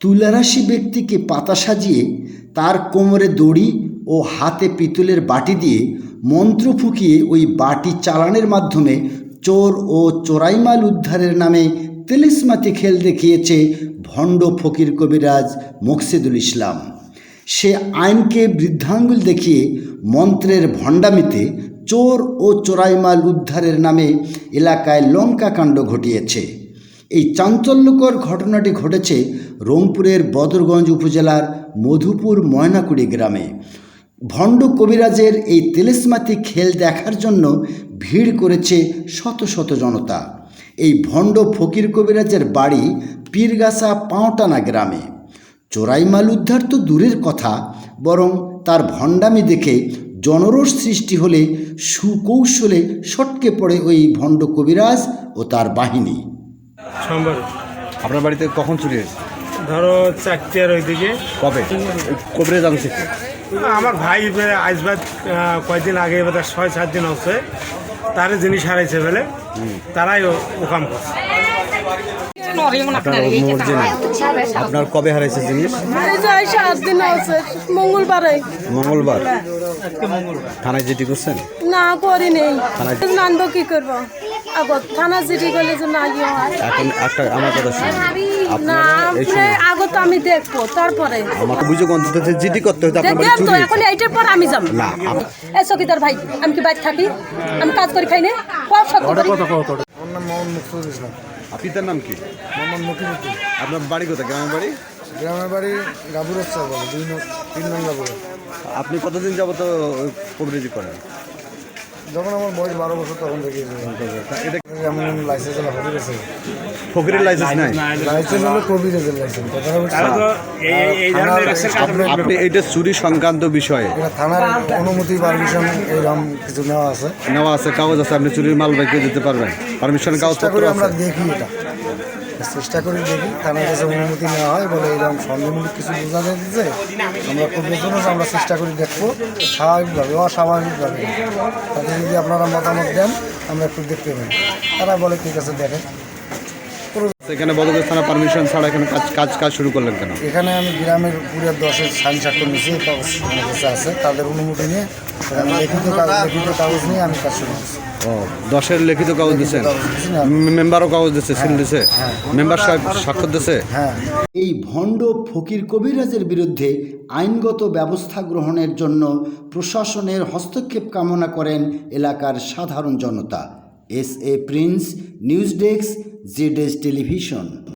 তুলারাশি ব্যক্তিকে পাতা সাজিয়ে তার কোমরে দড়ি ও হাতে পিতলের বাটি দিয়ে মন্ত্র ফুঁকিয়ে ওই বাটি চালানের মাধ্যমে চোর ও চোরাইমাল উদ্ধারের নামে তেলিসমাতি খেল দেখিয়েছে ভণ্ড ফকির কবিরাজ মোকসেদুল ইসলাম। সে আইনকে বৃদ্ধাঙ্গুল দেখিয়ে মন্ত্রের ভণ্ডামিতে চোর ও চোরাইমাল উদ্ধারের নামে এলাকায় লঙ্কাকাণ্ড ঘটিয়েছে। এই চাঞ্চল্যকর ঘটনাটি ঘটেছে রংপুরের বদরগঞ্জ উপজেলার মধুপুর ময়নাকুড়ি গ্রামে। ভণ্ড কবিরাজের এই তেলেসমাতি খেল দেখার জন্য ভিড় করেছে শত শত জনতা। এই ভণ্ড ফকির কবিরাজের বাড়ি পীরগাছা পাওটানা গ্রামে। চোরাই মাল উদ্ধার তো দূরের কথা, বরং তার ভণ্ডামি দেখে জনরোষ সৃষ্টি হলে সুকৌশলে সটকে পড়ে ওই ভণ্ড কবিরাজ ও তার বাহিনী। সোমবার। আপনার বাড়িতে কখন চুরি হয়েছে? ধরো চারটের ওইদিকে। কবে? কবরে জানছে আমার ভাই আজবাদ কয়েকদিন আগে এবার ছয় সাত দিন হচ্ছে। তার জিনিস হারাইছে বলে। তারাই ও- ওকাম করছে। আপনার কবে হারাইছে জিনিস? মঙ্গলবারে। মঙ্গলবার? থানায় জিটি করছেন? না করি নেই থানায়- কি করব? আগত। থানা করলে যে না ইয়ে হয়। এখন একটা আমার কথা শুনুন। না আপনার আগত আমি দেখব তারপরে। আমার করতে হতো আপনার বাড়ি তো চুরি এখন এইটার পর আমি যাব। না আপ- এ চকিদার ভাই আমি কি থাকি? আমি কাজ করি খাই না। কত সত্য করি আমার নাম মোহাম্মদ মুকসুদুল ইসলাম আপনার নাম কি? মোহাম্মদ মকিমুদ্দিন আপনার বাড়ি কোথায়? গ্রামের বাড়ি? গ্রামের বাড়ি বলে দুই তিন নং গাবুরে আপনি কতদিন যাবত কবরেজি করেন? যখন আমার বয়স বারো বছর তখন থেকে এটা এমন লাইসেন্স হলো হবির আছে? ফকিরের লাইসেন্স নাই? লাইসেন্স হলো আপনি এটা চুরি সংক্রান্ত বিষয়ে। থানার অনুমতি পারমিশন কিছু নেওয়া আছে। নেওয়া আছে কাগজ আছে আপনি চুরির মাল বাইকে দিতে পারবেন। পারমিশন কাগজপত্র করি আমরা দেখি এটা। চেষ্টা করি দেখি থানার কাছে অনুমতি নেওয়া হয় বলে এরকম সন্দেহমূলক কিছু বোঝা যাচ্ছে আমরা খুব বেতনও আমরা চেষ্টা করি দেখব স্বাভাবিকভাবে অস্বাভাবিকভাবে। তাতে যদি আপনারা মতামত দেন আমরা একটু দেখতে পাই তারা বলে ঠিক আছে দেখেন। সেখানে বদগঞ্জ থানা পারমিশন ছাড়া এখানে কাজ কাজ কাজ শুরু করলেন কেন? এখানে আমি গ্রামের পুরো দশের সাইন স্বাক্ষর কাগজ আমার আছে তাদের অনুমতি নিয়ে লিখিত লিখিত কাগজ নিয়ে আমি কাজ শুরু করছি। ও দশের লিখিত কাগজ দিচ্ছেন। মেম্বারও কাগজ দিচ্ছে সিল দিছে? মেম্বার সাহেব স্বাক্ষর দিছে? হ্যাঁ। এই ভণ্ড ফকির কবিরাজের বিরুদ্ধে আইনগত ব্যবস্থা গ্রহণের জন্য প্রশাসনের হস্তক্ষেপ কামনা করেন এলাকার সাধারণ জনতা। S A Prince news desk Z television.